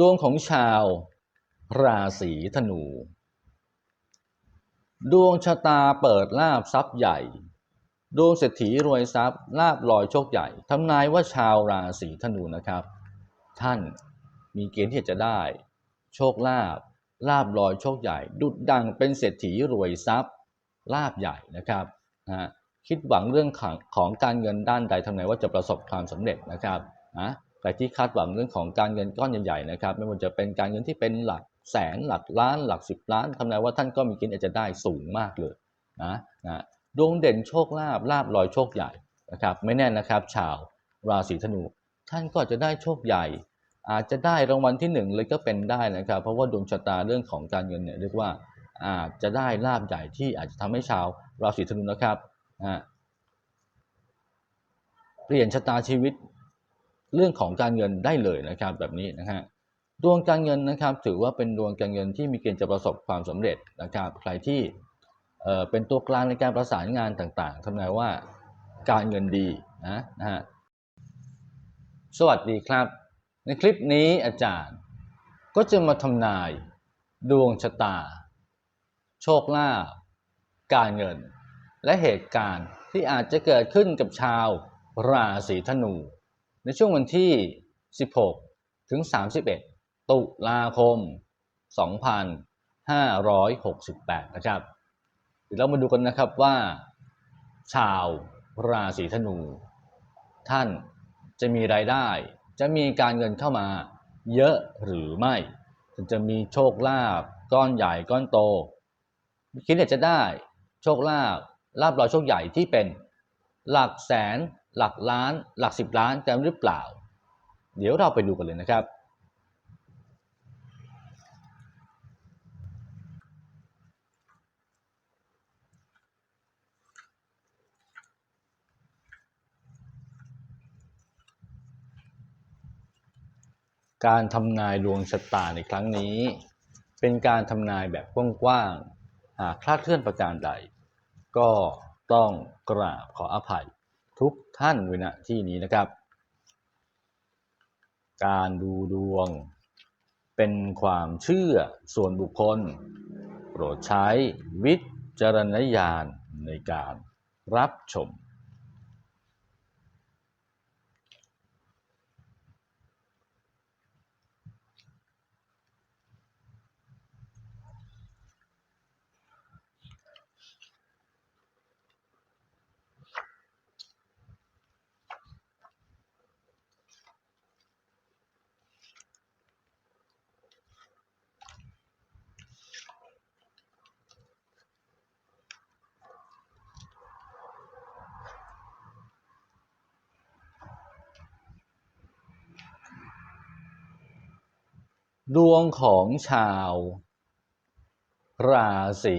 ดวงของชาวราศีธนู ดวงชะตาเปิดลาบทรัพย์ใหญ่ ดวงเศรษฐีรวยทรัพย์ลาบลอยโชคใหญ่ทำนายว่าชาวราศีธนูนะครับ ท่านมีเกณฑ์ที่จะได้ โชคลาบลาบลอยโชคใหญ่ ดุดดังเป็นเศรษฐีรวยทรัพย์ลาบใหญ่นะครับนะคิดหวังเรื่องของของการเงินด้านใดทำไงว่าจะประสบความสำเร็จนะครับนะ ใครที่คาดหวังเรื่องของการเงินก้อนใหญ่ๆนะครับไม่ว่าจะเป็นการเงินที่เป็นหลักแสนหลักล้านหลักสิบล้านทำนายว่าท่านก็มีกณฑ์อาจจะได้สูงมากเลยนะนะดวงเด่นโชคลาภลาบลอยโชคใหญ่นะครับไม่แน่นะครับ ชาวราศีธนู ท่านก็จะได้โชคใหญ่ อาจจะได้รางวัลที่หนึ่งเลยก็เป็นได้นะครับ เพราะว่าดวงชะตาเรื่องของการเงินเนี่ยเรียกว่าอาจจะได้ลาบใหญ่ที่อาจจะทำให้ชาวราศีธนูนะครับนะเปลี่ยนชะตาชีวิต เรื่องของการเงินได้เลยนะครับแบบนี้นะฮะดวงการเงินนะครับ ถือว่าเป็นดวงการเงินที่มีเกณฑ์จะประสบความสำเร็จนะครับ ใครที่เอ่อเป็นตัวกลางในการประสานงานต่างๆทำนายว่าการเงินดีนะนะฮะสวัสดีครับ ในคลิปนี้อาจารย์ก็จะมาทำนายดวงชะตา โชคลาภการเงิน และเหตุการณ์ที่อาจจะเกิดขึ้นกับชาวราศีธนู ในช่วงวันที่ 16 ถึง 31 ตุลาคม 2568 นะครับ เดี๋ยวเรามาดูกันนะครับว่า ชาวราศีธนู ท่านจะมีรายได้ จะมีการเงินเข้ามาเยอะหรือไม่จะมีโชคลาภก้อนใหญ่ก้อนโต คิดอยากจะได้โชคลาภลาบลอยโชคใหญ่ที่เป็นหลักแสน หลักล้านหลักสิบล้านกันหรือเปล่า เดี๋ยวเราไปดูกันเลยนะครับ การทำนายดวงชะตาในครั้งนี้ เป็นการทำนายแบบกว้างๆหากคลาดเคลื่อนประการใด ก็ต้องกราบขออภัย ทุกท่านไว้ณที่นี้นะครับ การดูดวง เป็นความเชื่อส่วนบุคคล โปรดใช้วิจารณญาณในการรับชม ดวงของชาวราศี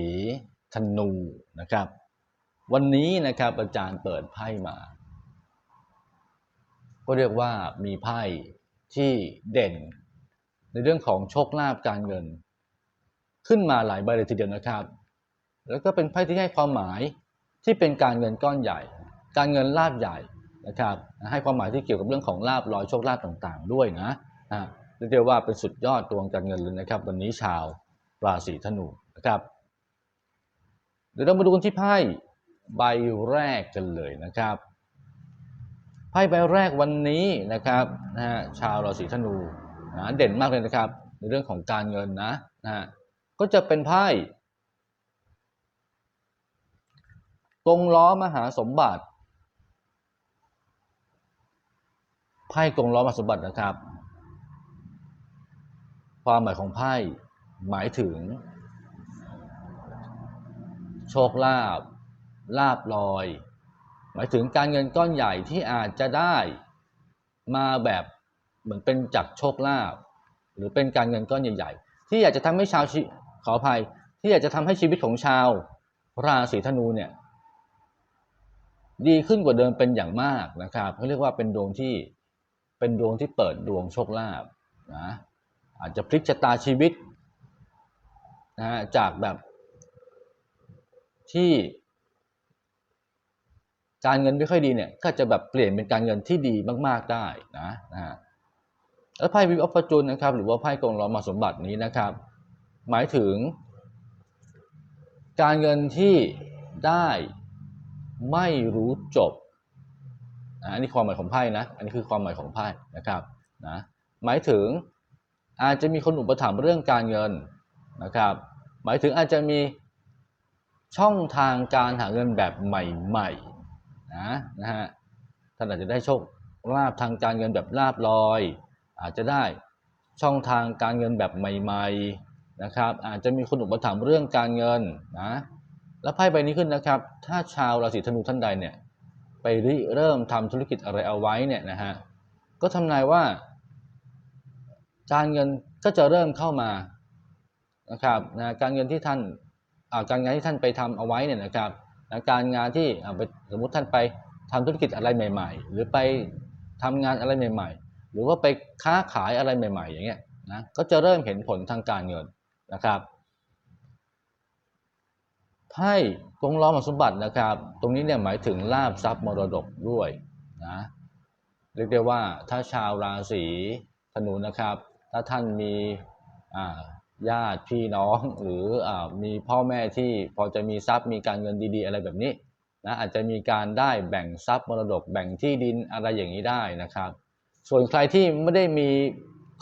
ธนูนะครับ วันนี้นะครับอาจารย์เปิดไพ่มา ก็เรียกว่ามีไพ่ที่เด่น ในเรื่องของโชคลาภการเงิน ขึ้นมาหลายใบเลยทีเดียวนะครับ แล้วก็เป็นไพ่ที่ให้ความหมายที่เป็นการเงินก้อนใหญ่ การเงินลาภใหญ่นะครับ ให้ความหมายที่เกี่ยวกับเรื่องของลาภลอยโชคลาภต่างๆ ด้วยนะนะ เรียกได้ว่าเป็นสุดยอดดวงการเงินเลยนะครับ วันนี้ชาวราศีธนูนะครับ เดี๋ยวเรามาดูกันที่ไพ่ใบแรกกันเลยนะครับไพ่ใบแรกวันนี้นะครับนะฮะชาวราศีธนูนะเด่นมากเลยนะครับ ในเรื่องของการเงินนะนะฮะก็จะเป็นไพ่กงล้อมหาสมบัติไพ่กงล้อมหาสมบัตินะครับ ความหมายของไพ่หมายถึง โชคลาภลาบลอย หมายถึงการเงินก้อนใหญ่ที่อาจจะได้มาแบบเหมือนเป็นจากโชคลาภหรือเป็นการเงินก้อนใหญ่ ๆ ที่อยากจะทำให้ชาวขออภัย ที่อยากจะทำให้ชีวิตของชาว ราศีธนูเนี่ยดีขึ้นกว่าเดิมเป็นอย่างมากนะครับเขาเรียกว่าเป็นดวงที่เป็นดวงที่เปิดดวงโชคลาภนะ อาจจะพลิกชะตาชีวิตนะฮะจากแบบที่การเงินไม่ค่อยดีเนี่ยก็จะแบบเปลี่ยนเป็นการเงินที่ดีมาก ๆได้นะนะฮะแล้วไพ่วิบอัปจุนนะครับหรือว่าไพ่กองล้อมาสมบัตินี้นะครับ หมายถึง การเงินที่ได้ไม่รู้จบอะอันนี้ความหมายของไพ่นะอันนี้คือความหมายของไพ่นะครับนะหมายถึง อาจจะมีคนอุปถัมภ์เรื่องการเงินนะครับ หมายถึงอาจจะมีช่องทางการหาเงินแบบใหม่ๆนะนะฮะท่านอาจจะได้โชคลาภทางการเงินแบบลาบลอย อาจจะได้ช่องทางการเงินแบบใหม่ๆนะครับ อาจจะมีคนอุปถัมภ์เรื่องการเงินนะแล้วไพ่ใบนี้ขึ้นนะครับ ถ้าชาวราศีธนูท่านใดเนี่ยไปริเริ่มทำธุรกิจอะไรเอาไว้เนี่ยนะฮะก็ทำนายว่า การเงินก็จะเริ่มเข้ามานะครับนะการเงินที่ท่านการงานที่ท่านไปทำเอาไว้เนี่ยนะครับนะการงานที่สมมุติท่านไปทำธุรกิจอะไรใหม่ ๆ หรือไปทำงานอะไรใหม่ ๆ หรือว่าไปค้าขายอะไรใหม่ ๆ อย่างเงี้ยนะก็จะเริ่มเห็นผลทางการเงินนะครับไพ่กงล้อมสมบัตินะครับ ตรงนี้เนี่ยหมายถึงลาบทรัพย์มรดกด้วยนะเรียกได้ว่าถ้าชาวราศีธนูนะครับ ถ้าท่านมีญาติพี่น้องหรืออมีพ่อแม่ที่พอจะมีทรัพย์มีการเงินดีๆ อะไรแบบนี้นะอาจจะมีการได้แบ่งทรัพย์มรดกแบ่งที่ดินอะไรอย่างนี้ได้นะครับ ส่วนใครที่ไม่ได้มี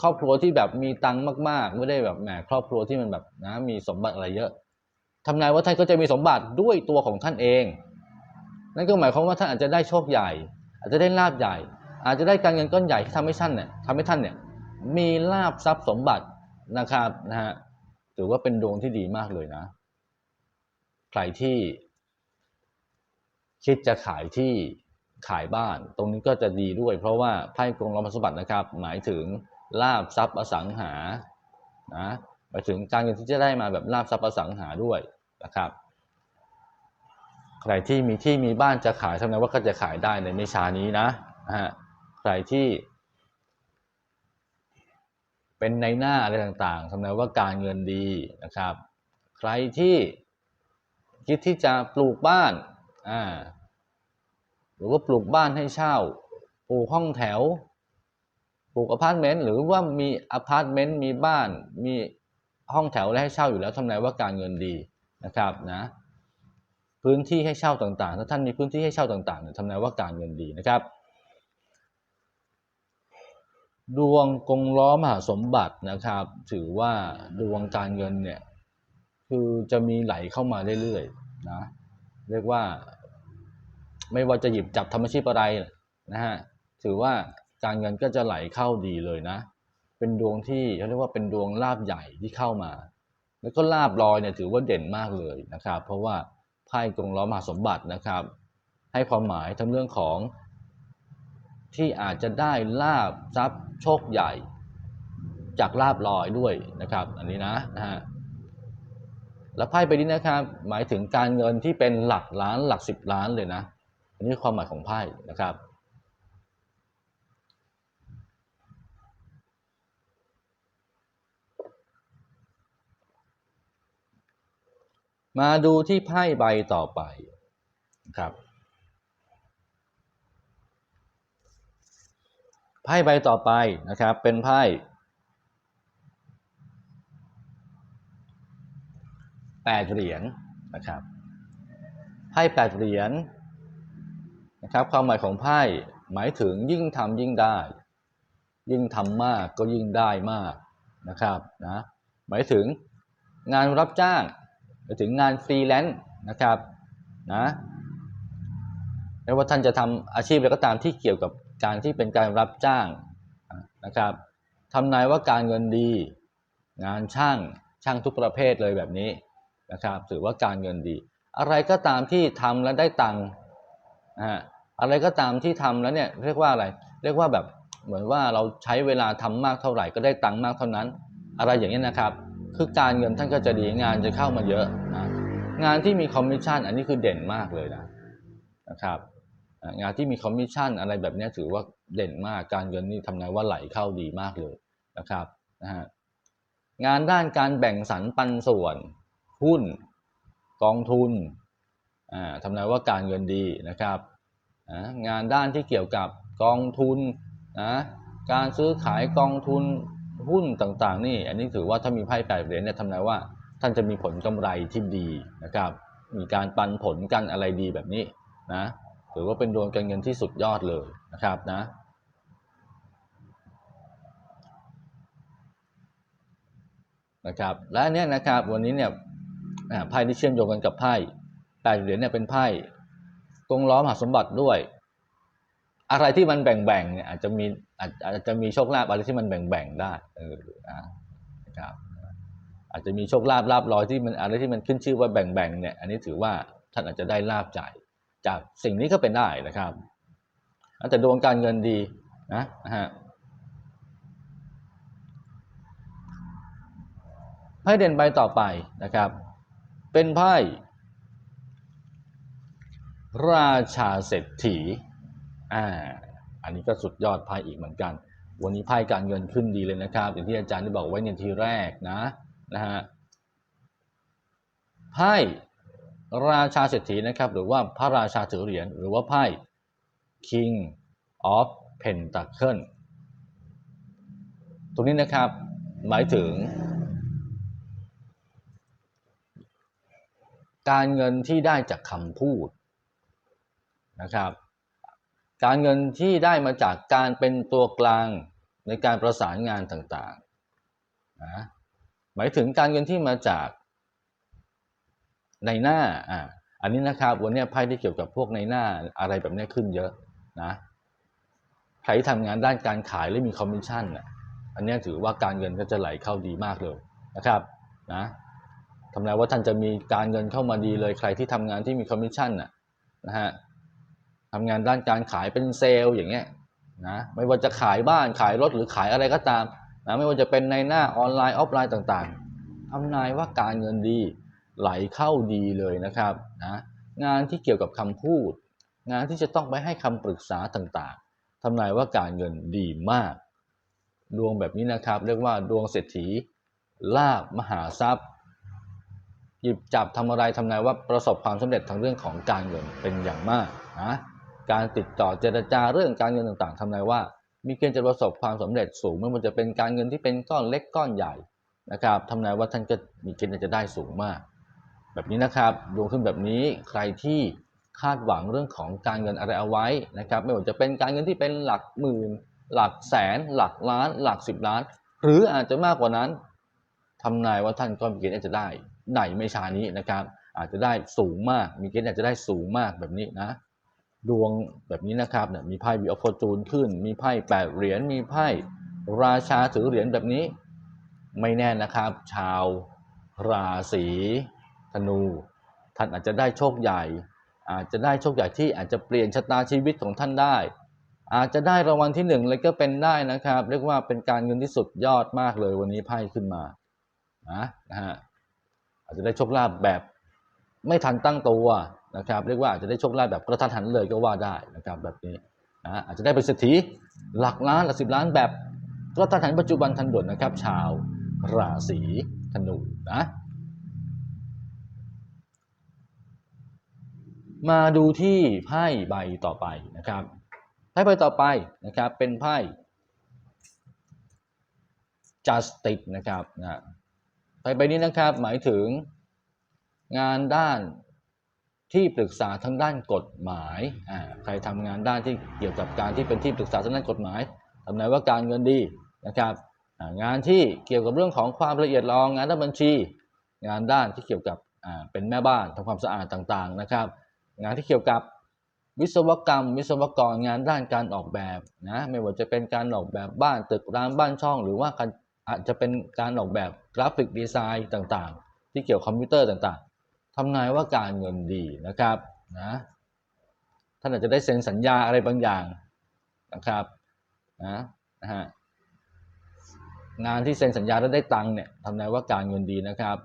ครอบครัวที่แบบมีตังค์มากๆ ไม่ได้แบบแหมครอบครัวที่มันแบบนะมีสมบัติอะไรเยอะทำนายว่าท่านก็จะมีสมบัติด้วยตัวของท่านเอง นั่นก็หมายความว่าท่านอาจจะได้โชคใหญ่ อาจจะได้ลาบใหญ่ อาจจะได้การเงินก้อนใหญ่ที่ทำให้ท่านเนี่ยทำให้ท่านเนี่ย มีลาบทรัพย์สมบัตินะครับนะฮะถือว่าเป็นดวงที่ดีมากเลยนะ ใครที่คิดจะขายที่ขายบ้าน ตรงนี้ก็จะดีด้วย เพราะว่าไพ่กงล้อมสมบัตินะครับ หมายถึงลาบทรัพย์อสังหานะหมายถึงการเงินที่จะได้มาแบบลาบทรัพย์อสังหาด้วยนะครับ ใครที่มีที่มีบ้านจะขายทำไมว่าก็จะขายได้ในไม่ช้านี้นะนะฮะใครที่ เป็นในหน้าอะไรต่างๆทำนายว่าการเงินดีนะครับ ใครที่คิดที่จะปลูกบ้านอ่าหรือว่าปลูกบ้านให้เช่า ปลูกห้องแถว ปลูกอพาร์ตเมนต์หรือว่ามีอพาร์ตเมนต์มีบ้าน มีห้องแถวและให้เช่าอยู่แล้วทำนายว่าการเงินดีนะครับนะพื้นที่ให้เช่าต่างๆ ถ้าท่านมีพื้นที่ให้เช่าต่างๆเนี่ยทำนายว่าการเงินดีนะครับ ดวงกงล้อมหาสมบัตินะครับ ถือว่าดวงการเงินเนี่ยคือจะมีไหลเข้ามาเรื่อยๆนะเรียกว่า ไม่ว่าจะหยิบจับทำอาชีพอะไรนะฮะถือว่าการเงินก็จะไหลเข้าดีเลยนะ เป็นดวงที่เขาเรียกว่าเป็นดวงลาบใหญ่ที่เข้ามา แล้วก็ลาบลอยเนี่ยถือว่าเด่นมากเลยนะครับ เพราะว่าไพ่กงล้อมหาสมบัตินะครับ ให้ความหมายทั้งเรื่องของ ที่อาจจะได้ลาบทรัพย์โชคใหญ่จากลาบลอยด้วยนะครับ อันนี้นะนะฮะแล้วไพ่ใบนี้นะครับ หมายถึงการเงินที่เป็นหลักล้านหลักสิบล้านเลยนะ อันนี้ความหมายของไพ่นะครับ มาดูที่ไพ่ใบต่อไปนะครับ ไพ่ใบต่อไปนะครับเป็นไพ่แปดเหรียญนะครับไพ่แปดเหรียญนะครับความหมายของไพ่หมายถึงยิ่งทำยิ่งได้ ยิ่งทำมากก็ยิ่งได้มากนะครับนะหมายถึงงานรับจ้างหมายถึงงานฟรีแลนซ์นะครับนะ ไม่ว่าท่านจะทำอาชีพอะไรก็ตามที่เกี่ยวกับการที่เป็นการรับจ้างนะครับทำนายว่าการเงินดี งานช่างช่างทุกประเภทเลยแบบนี้นะครับถือว่าการเงินดี อะไรก็ตามที่ทำแล้วได้ตังค์นะฮะอะไรก็ตามที่ทำแล้วเนี่ยเรียกว่าอะไร เรียกว่าแบบเหมือนว่าเราใช้เวลาทำมากเท่าไหร่ก็ได้ตังค์มากเท่านั้น อะไรอย่างนี้ยนะครับ คือการเงินท่านก็จะดีงานจะเข้ามาเยอะนะงานที่มีคอมมิชชั่นอันนี้คือเด่นมากเลยนะนะครับ งานที่มีคอมมิชชั่นอะไรแบบนี้ถือว่าเด่นมากการเงินนี่ทำนายว่าไหลเข้าดีมากเลยนะครับนะฮะงานด้านการแบ่งสรรปันส่วน หุ้น กองทุนอ่าทำนายว่าการเงินดีนะครับงานด้านที่เกี่ยวกับกองทุนนะการซื้อขายกองทุนหุ้นต่างๆ นี่ อันนี้ถือว่าถ้ามีไพ่แปดเหรียญเนี่ยทำนายว่าท่านจะมีผลกำไรที่ดีนะครับ มีการปันผลกันอะไรดีแบบนี้นะ ถือว่าเป็นดวงการเงินที่สุดยอดเลยนะครับนะนะครับ และอันเนี้ยนะครับวันนี้เนี่ยไพ่ที่เชื่อมโยงกันกับไพ่แปดเหรียญเนี่ยเป็นไพ่กงล้อมหาสมบัติด้วย อะไรที่มันแบ่งๆเนี่ยอาจจะมีอาจอาจจะมีโชคลาภอะไรที่มันแบ่งๆได้เออนะครับอาจจะมีโชคลาภลาบลอยที่มันอะไรที่มันขึ้นชื่อว่าแบ่งๆเนี่ยอันนี้ถือว่าท่านอาจจะได้ลาบจ่าย จากสิ่งนี้ก็เป็นได้นะครับ แต่ดวงการเงินดีนะนะฮะไพ่เด่นใบต่อไปนะครับ เป็นไพ่ราชาเศรษฐี อ่า อันนี้ก็สุดยอดไพ่อีกเหมือนกัน วันนี้ไพ่การเงินขึ้นดีเลยนะครับ อย่างที่อาจารย์ได้บอกไว้ในทีแรกนะ นะฮะ ไพ่ ราชาเศรษฐีนะครับ หรือว่าพระราชาถือเหรียญหรือว่าไพ่ King of Pentacle ตรงนี้นะครับหมายถึง การเงินที่ได้จากคำพูดนะครับ การเงินที่ได้มาจากการเป็นตัวกลางในการประสานงานต่างๆนะหมายถึงการเงินที่มาจาก ในหน้าอ่าอันนี้นะครับวันนี้ไพ่ที่เกี่ยวกับพวกในหน้าอะไรแบบนี้ขึ้นเยอะนะใครที่ทำงานด้านการขายหรือมีคอมมิชชั่นอะอันนี้ถือว่าการเงินก็จะไหลเข้าดีมากเลยนะครับนะทำนายว่าท่านจะมีการเงินเข้ามาดีเลยใครที่ทำงานที่มีคอมมิชชั่นน่ะนะฮะทำงานด้านการขายเป็นเซลล์อย่างเงี้ยนะไม่ว่าจะขายบ้านขายรถหรือขายอะไรก็ตามนะไม่ว่าจะเป็นในหน้าออนไลน์ออฟไลน์ต่างๆทำนายว่าการเงินดี ไหลเข้าดีเลยนะครับนะงานที่เกี่ยวกับคำพูด งานที่จะต้องไปให้คำปรึกษาต่างๆทำนายว่าการเงินดีมาก ดวงแบบนี้นะครับ เรียกว่าดวงเศรษฐีลาบมหาทรัพย์ หยิบจับทำอะไรทำนายว่าประสบความสำเร็จทางเรื่องของการเงินเป็นอย่างมากนะการติดต่อเจรจาเรื่องการเงินต่างๆทำนายว่า มีเกณฑ์จะประสบความสำเร็จสูงไม่ว่าจะเป็นการเงินที่เป็นก้อนเล็กก้อนใหญ่นะครับทำนายว่าท่านก็มีเกณฑ์จะได้สูงมาก แบบนี้นะครับดวงขึ้นแบบนี้ใครที่คาดหวังเรื่องของการเงินอะไรเอาไว้นะครับ ไม่ว่าจะเป็นการเงินที่เป็นหลักหมื่น หลักแสน หลักล้าน หลักสิบล้าน หรืออาจจะมากกว่านั้นทำนายว่าท่านก็มีเกณฑ์จะได้ในไม่ช้านี้นะครับ อาจจะได้สูงมากมีเกณฑ์อาจจะได้สูงมากแบบนี้นะดวงแบบนี้นะครับเนี่ยมีไพ่วีออฟฟอร์จูนขึ้น มีไพ่แปดเหรียญมีไพ่ราชาถือเหรียญแบบนี้ ไม่แน่นะครับ ชาวราศี ธนู ท่านอาจจะได้โชคใหญ่ อาจจะได้โชคใหญ่ที่อาจจะเปลี่ยนชะตาชีวิตของท่านได้ อาจจะได้รางวัลที่หนึ่งเลยก็เป็นได้นะครับ เรียกว่าเป็นการเงินที่สุดยอดมากเลยวันนี้ไพ่ขึ้นมานะนะฮะอาจจะได้โชคลาภแบบไม่ทันตั้งตัวนะครับ เรียกว่าอาจจะได้โชคลาภแบบกระทันหันเลยก็ว่าได้นะครับแบบนี้นะอาจจะได้เป็นเศรษฐีหลักล้านหลักสิบล้านแบบกระทันหันปัจจุบันทันด่วนนะครับ ชาวราศีธนูนะ มาดูที่ไพ่ใบต่อไปนะครับไพ่ใบต่อไปนะครับเป็นไพ่ justice นะครับนะไพ่ใบนี้นะครับหมายถึงงานด้านที่ปรึกษาทางด้านกฎหมายอ่าใครทำงานด้านที่เกี่ยวกับการที่เป็นที่ปรึกษาทางด้านกฎหมายทำนายว่าการเงินดีนะครับงานที่เกี่ยวกับเรื่องของความละเอียดรองงานด้านบัญชี งานด้านที่เกี่ยวกับเป็นแม่บ้านทำความสะอาดต่างๆนะครับ งานที่เกี่ยวกับวิศวกรรม วิศวกรงานด้านการออกแบบนะไม่ว่าจะเป็นการออกแบบบ้านตึกร้านบ้านช่อง หรือว่าอาจจะเป็นการออกแบบกราฟิกดีไซน์ต่างๆ ที่เกี่ยวคอมพิวเตอร์ต่างๆทำนายว่าการเงินดีนะครับนะท่านอาจจะได้เซ็นสัญญาอะไรบางอย่างนะครับนะนะฮะงานที่เซ็นสัญญาแล้วได้ตังค์เนี่ยทำนายว่าการเงินดีนะครับ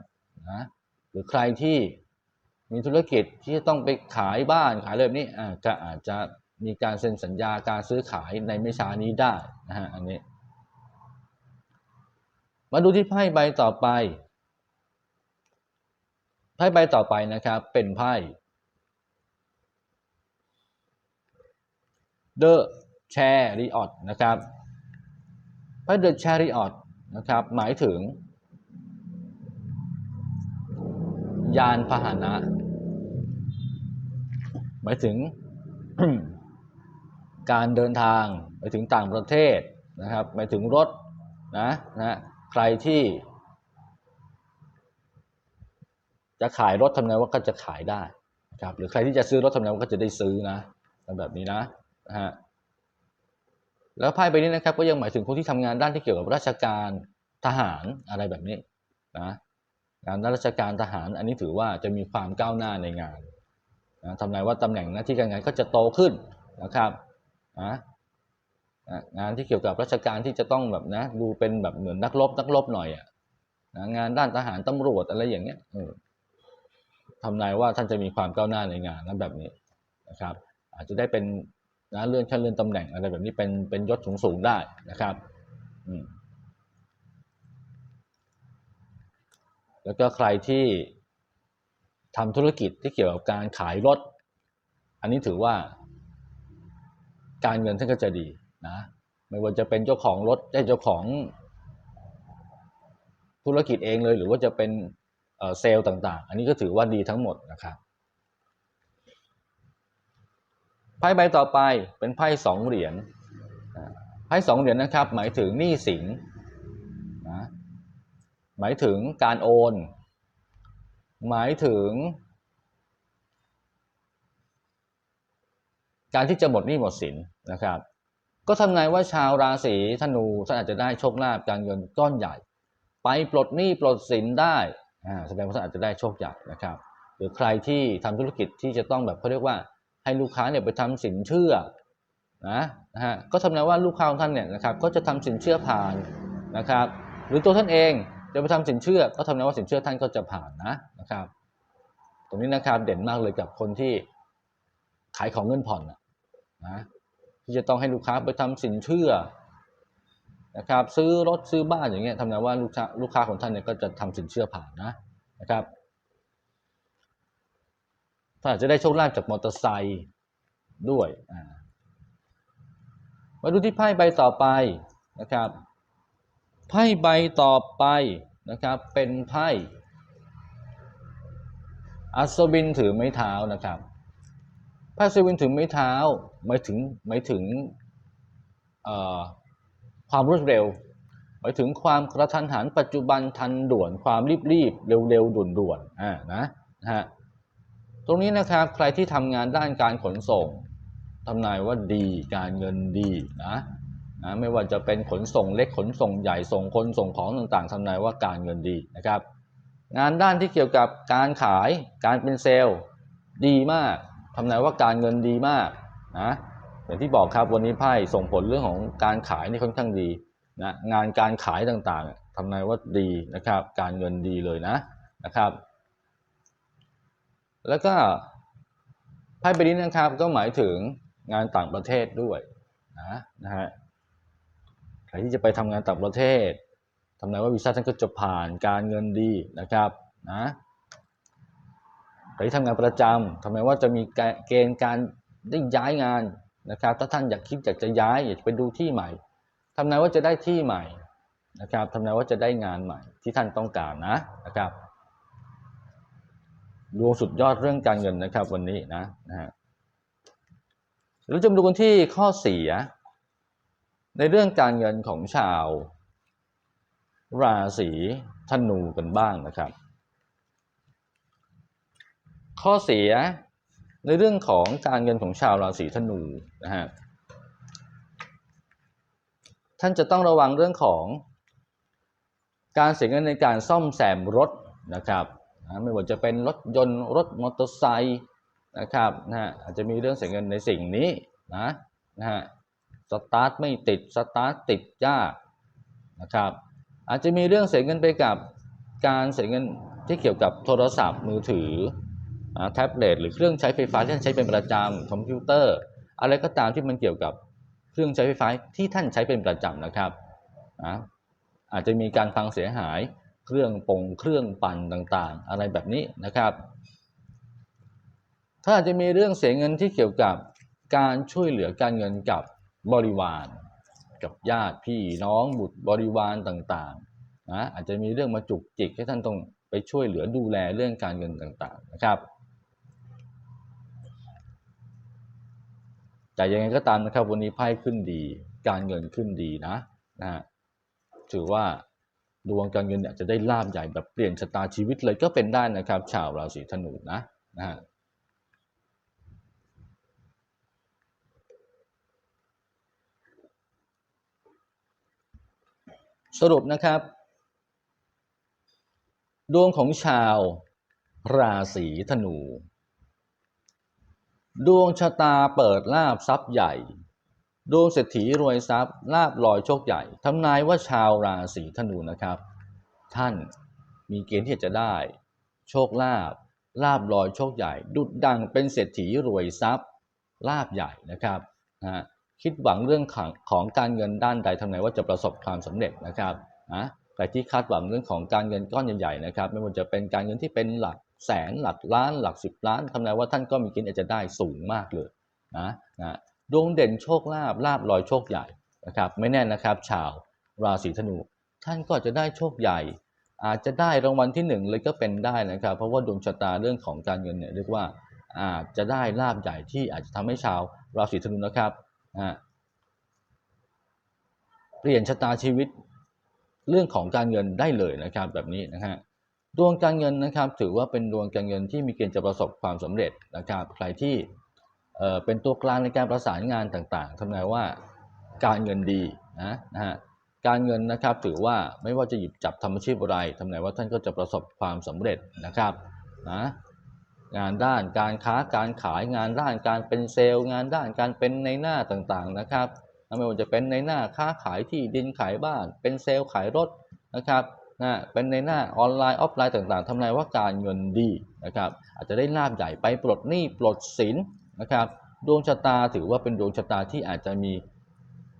นะหรือใครที่ มีธุรกิจที่จะต้องไปขายบ้านขายอะไรแบบนี้อ่าก็อาจจะมีการเซ็นสัญญาการซื้อขายในไม่ช้านี้ได้นะฮะอันนี้ มาดูที่ไพ่ใบต่อไป ไพ่ใบต่อไปนะครับ เป็นไพ่ The Chariot นะครับไพระเดอะชาริออตนะครับ หมายถึง ยานพาหนะ หมายถึงการเดินทางไปถึงต่างประเทศนะครับหมายถึงรถนะนะใครที่ จะขายรถทำไงว่าก็จะขายได้ครับหรือใครที่จะซื้อรถทำไงว่าก็จะได้ซื้อนะแบบนี้นะนะฮะแล้วไพ่ใบนี้นะครับ ก็ยังหมายถึงคนที่ทำงานด้านที่เกี่ยวกับราชการทหารอะไรแบบนี้นะงานด้านราชการทหารอันนี้ถือว่าจะมีความก้าวหน้าในงาน นะทำนายว่าตำแหน่งหน้าที่การงานก็จะโตขึ้นนะครับนะงานที่เกี่ยวกับราชการที่จะต้องแบบนะดูเป็นแบบเหมือนนักรบนักรบหน่อยอะนะงานด้านทหารตำรวจอะไรอย่างเงี้ยออทำนายว่าท่านจะมีความก้าวหน้าในงานนะแบบนี้นะครับ อาจจะได้เป็นนะเลื่อนขั้นเลื่อนตำแหน่งอะไรแบบนี้เป็นเป็นยศสูงสูงได้นะครับอืแล้วก็ใครที่ ทำธุรกิจที่เกี่ยวกับการขายรถ อันนี้ถือว่า การเงินท่านก็จะดีนะ ไม่ว่าจะเป็นเจ้าของรถได้เจ้าของธุรกิจเองเลย หรือว่าจะเป็นเซลล์ต่างๆ อันนี้ก็ถือว่าดีทั้งหมดนะครับไพ่ใบต่อไปเป็นไพ่สองเหรียญไพ่สองเหรียญนะครับ หมายถึงหนี้สินนะหมายถึงการโอน หมายถึง การที่จะหมดหนี้หมดสินนะครับ ก็ทำนายว่าชาวราศีธนูท่านอาจจะได้โชคลาภการเงินก้อนใหญ่ ไปปลดหนี้ปลดสินได้อ่าแสดงว่าท่านอาจจะได้โชคใหญ่นะครับ หรือใครที่ทำธุรกิจที่จะต้องแบบเขาเรียกว่าให้ลูกค้าเนี่ยไปทำสินเชื่อนะนะฮะก็ทำนายว่าลูกค้าของท่านเนี่ยนะครับก็จะทำสินเชื่อผ่านนะครับ หรือตัวท่านเอง จะไปทำสินเชื่อก็ทำนายว่าสินเชื่อท่านก็จะผ่านนะนะครับ ตรงนี้นะครับเด่นมากเลยกับคนที่ขายของเงินผ่อนนะที่จะต้องให้ลูกค้าไปทำสินเชื่อนะครับ ซื้อรถซื้อบ้านอย่างเงี้ยทำนายว่าลูกค้าลูกค้าของท่านเนี่ยก็จะทำสินเชื่อผ่านนะนะครับถ้านอาจจะได้โชคลาภจากมอเตอร์ไซค์ด้วยมาดูที่ไพ่ใบต่อไปนะครับ ไพ่ใบต่อไปนะครับเป็นไพ่อัศวินถือไม้เท้านะครับไพ่อัศวินถือไม้เท้าหมายถึงหมายถึงความรวดเร็ว หมายถึงความกระทันหันปัจจุบันทันด่วนความรีบรีบเร็วเร็วด่วนด่วนอ่านะนะฮะตรงนี้นะครับใครที่ทำงานด้านการขนส่งทำนายว่าดีการเงินดีนะ นะไม่ว่าจะเป็นขนส่งเล็กขนส่งใหญ่ส่งคนส่งของต่างๆทำนายว่าการเงินดีนะครับ งานด้านที่เกี่ยวกับการขายการเป็นเซลล์ดีมากทำนายว่าการเงินดีมากนะอย่างที่บอกครับวันนี้ไพ่ส่งผลเรื่องของการขายนี่ค่อนข้างดีนะงานการขายต่างๆทำนายว่าดีนะครับ การเงินดีเลยนะนะครับ แล้วก็ไพ่ใบนี้นะครับก็หมายถึงงานต่างประเทศด้วยนะนะฮะ ใครที่จะไปทำงานต่างประเทศทำนายว่าวีซ่าท่านก็จะผ่านการเงินดีนะครับนะใครที่ทำงานประจำทำนายว่าจะมีเกณฑ์การได้ย้ายงานนะครับ ถ้าท่านอยากคิดอยากจะย้ายอยากจะไปดูที่ใหม่ทำนายว่าจะได้ที่ใหม่นะครับทำนายว่าจะได้งานใหม่ที่ท่านต้องการนะนะครับดวงสุดยอดเรื่องการเงินนะครับวันนี้นะนะฮะเราจะมาดูกันที่ข้อเสีย ในเรื่องการเงินของชาว ราศีธนูกันบ้างนะครับ ข้อเสียในเรื่องของการเงินของชาวราศีธนูนะฮะท่านจะต้องระวังเรื่องของ การเสียเงินในการซ่อมแซมรถนะครับไม่ว่าจะเป็นรถยนต์รถมอเตอร์ไซค์นะครับนะฮะอาจจะมีเรื่องเสียเงินในสิ่งนี้นะนะฮะ สตาร์ทไม่ติดสตาร์ทติดยากนะครับอาจจะมีเรื่องเสียเงินไปกับการเสียเงินที่เกี่ยวกับโทรศัพท์มือถืออ่าแท็บเล็ตหรือเครื่องใช้ไฟฟ้าที่ท่านใช้เป็นประจำคอมพิวเตอร์ อะไรก็ตามที่มันเกี่ยวกับเครื่องใช้ไฟฟ้าที่ท่านใช้เป็นประจำนะครับนะอาจจะมีการพังเสียหายเครื่องปงเครื่องปั่นต่างๆ อะไรแบบนี้นะครับ ถ้าอาจจะมีเรื่องเสียเงินที่เกี่ยวกับการช่วยเหลือการเงินกับ บริวาร กับญาติพี่น้องบุตรบริวารต่างๆนะอาจจะมีเรื่องมาจุกจิกให้ท่านต้องไปช่วยเหลือดูแลเรื่องการเงินต่างๆนะครับ แต่ยังไงก็ตามนะครับวันนี้ไพ่ขึ้นดี การเงินขึ้นดีนะนะถือว่าดวงการเงินเนี่ยจะได้ลาบใหญ่แบบเปลี่ยนชะตาชีวิตเลยก็เป็นได้นะครับ ชาวราศีธนูนะนะฮะ สรุปนะครับ ดวงของชาวราศีธนู ดวงชะตาเปิดลาบทรัพย์ใหญ่ ดวงเศรษฐีรวยทรัพย์ลาบลอยโชคใหญ่ทำนายว่าชาวราศีธนูนะครับ ท่านมีเกณฑ์ที่จะได้ โชคลาภลาบลอยโชคใหญ่ ดุดดังเป็นเศรษฐีรวยทรัพย์ลาบใหญ่นะครับนะฮะ คิดหวังเรื่องของของการเงินด้านใดทำไงว่าจะประสบความสำเร็จนะครับนะใครที่คาดหวังเรื่องของการเงินก้อนใหญ่ๆนะครับ ไม่ว่าจะเป็นการเงินที่เป็นหลักแสนหลักล้านหลักสิบล้านทำนายว่าท่านก็มีกณฑ์อาจจะได้สูงมากเลยนะนะดวงเด่นโชคลาภลาบลอยโชคใหญ่นะครับไม่แน่นะครับ ชาวราศีธนู ท่านก็จะได้โชคใหญ่ อาจจะได้รางวัลที่หนึ่งเลยก็เป็นได้นะครับ เพราะว่าดวงชะตาเรื่องของการเงินเนี่ยเรียกว่าอาจจะได้ลาบใหญ่ที่อาจจะทำให้ชาวราศีธนูนะครับ เปลี่ยนชะตาชีวิตเรื่องของการเงินได้เลยนะครับแบบนี้นะฮะดวงการเงินนะครับถือว่าเป็นดวงการเงินที่มีเกณฑ์จะประสบความสำเร็จนะครับใครที่เป็นตัวกลางในการประสานงานต่างๆทำนายว่าการเงินดีนะนะฮะการเงินนะครับถือว่าไม่ว่าจะหยิบจับทำอาชีพอะไรทำไหนว่าท่านก็จะประสบความสำเร็จนะครับนะ งานด้านการค้าการขายงานด้านการเป็นเซลล์ งานด้านการเป็นในหน้าต่างๆนะครับไม่ว่าจะเป็นในหน้าค้าขายที่ดินขายบ้าน เป็นเซลล์ขายรถนะครับนะเป็นในหน้าออนไลน์ออฟไลน์ต่างๆทำนายว่าการเงินดีนะครับอาจจะได้ลาบใหญ่ไปปลดหนี้ปลดสินนะครับดวงชะตาถือว่าเป็นดวงชะตาที่อาจจะมี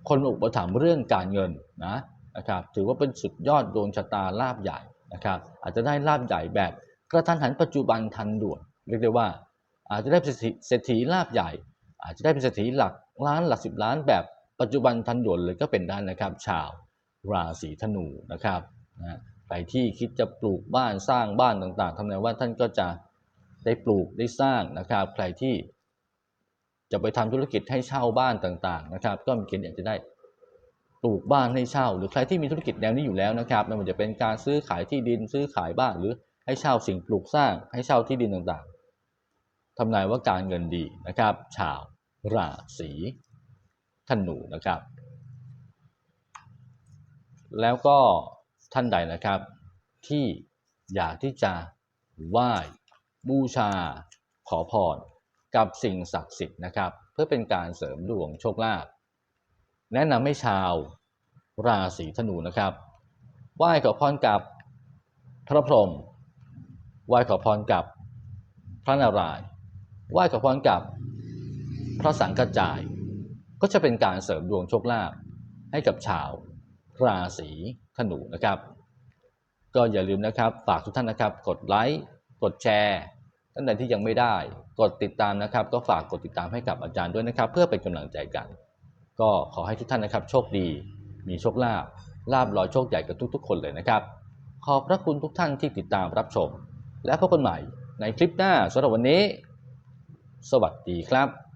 คนอุปถัมภ์เรื่องการเงินนะนะครับถือว่าเป็นสุดยอดดวงชะตาลาบใหญ่นะครับอาจจะได้ลาบใหญ่แบบกระทันหันปัจจุบันทันด่วน เรียกได้ว่า อาจจะได้เป็นเศรษฐีลาบใหญ่ อาจจะได้เป็นเศรษฐีหลักล้านหลักสิบล้านแบบปัจจุบันทันด่วนเลยก็เป็นได้นะครับ ชาวราศีธนูนะครับนะใครที่คิดจะปลูกบ้านสร้างบ้านต่างๆทำนายว่าท่านก็จะได้ปลูกได้สร้างนะครับ ใครที่จะไปทำธุรกิจให้เช่าบ้านต่างๆนะครับ ก็มีเกณฑ์อยากจะได้ปลูกบ้านให้เช่า หรือใครที่มีธุรกิจแนวนี้อยู่แล้วนะครับไม่ว่าจะเป็นการซื้อขายที่ดินซื้อขายบ้านหรือให้เช่าสิ่งปลูกสร้างให้เช่าที่ดินต่าง ทำนายว่าการเงินดีนะครับ ชาวราศีธนูนะครับ แล้วก็ท่านใดนะครับ ที่อยากที่จะไหว้บูชาขอพรกับสิ่งศักดิ์สิทธิ์นะครับ เพื่อเป็นการเสริมดวงโชคลาภแนะนำให้ชาวราศีธนูนะครับไหว้ขอพรกับพระพรหมไหว้ขอพรกับพระนารายณ์ ไหว้ขอพรกับพระสังกัจจาย ก็จะเป็นการเสริมดวงโชคลาภให้กับชาวราศีธนูนะครับ ก็อย่าลืมนะครับฝากทุกท่านนะครับ กดไลค์กดแชร์ท่านใดที่ยังไม่ได้ กดติดตามนะครับ ก็ฝากกดติดตามให้กับอาจารย์ด้วยนะครับ เพื่อเป็นกำลังใจกัน ก็ขอให้ทุกท่านนะครับ โชคดี มีโชคลาภลาบลอยโชคใหญ่กับทุก ๆ คนเลยนะครับ ขอบพระคุณทุกท่านที่ติดตามรับชม และพบกันใหม่ในคลิปหน้าสำหรับวันนี้ สวัสดีครับ